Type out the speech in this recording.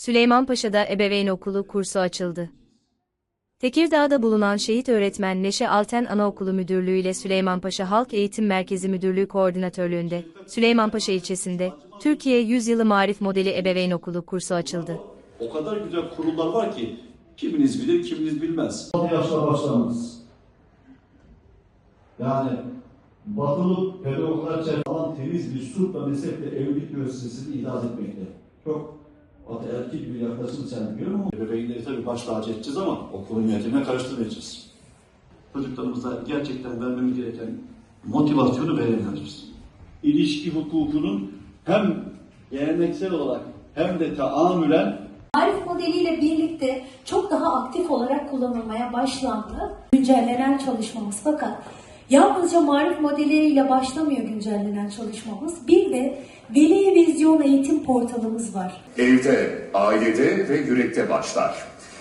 Süleymanpaşa'da ebeveyn okulu kursu açıldı. Tekirdağ'da bulunan şehit öğretmen Neşe Alten Anaokulu Müdürlüğü ile Süleymanpaşa Halk Eğitim Merkezi Müdürlüğü koordinatörlüğünde Süleymanpaşa ilçesinde Türkiye Yüzyılı Marif Modeli Ebeveyn Okulu kursu açıldı. O kadar güzel kurullar var ki kiminiz bilir, kiminiz bilmez. 6 yaşta başlamanız. Yani batılı pedagoglar çevre temiz bir sulh ve meslekle evlilik müessesesini icat etmekte. Çok ataerkil bir yaklaşım sergiliyorum ama Ebeveynleri tabii baş tacı edeceğiz ama okulun yönetimine karıştırmayacağız. Çocuklarımıza gerçekten vermemiz gereken motivasyonu veremiyoruz biz. İlişki hukukunun hem geleneksel olarak hem de taamülen Marif modeliyle birlikte çok daha aktif olarak kullanılmaya başlandı. Güncellenen çalışmamız fakat yalnızca marif modeliyle başlamıyor güncellenen çalışmamız. Bir de Veli Vizyon Eğitim Portalımız var. Evde, ailede ve yürekte başlar.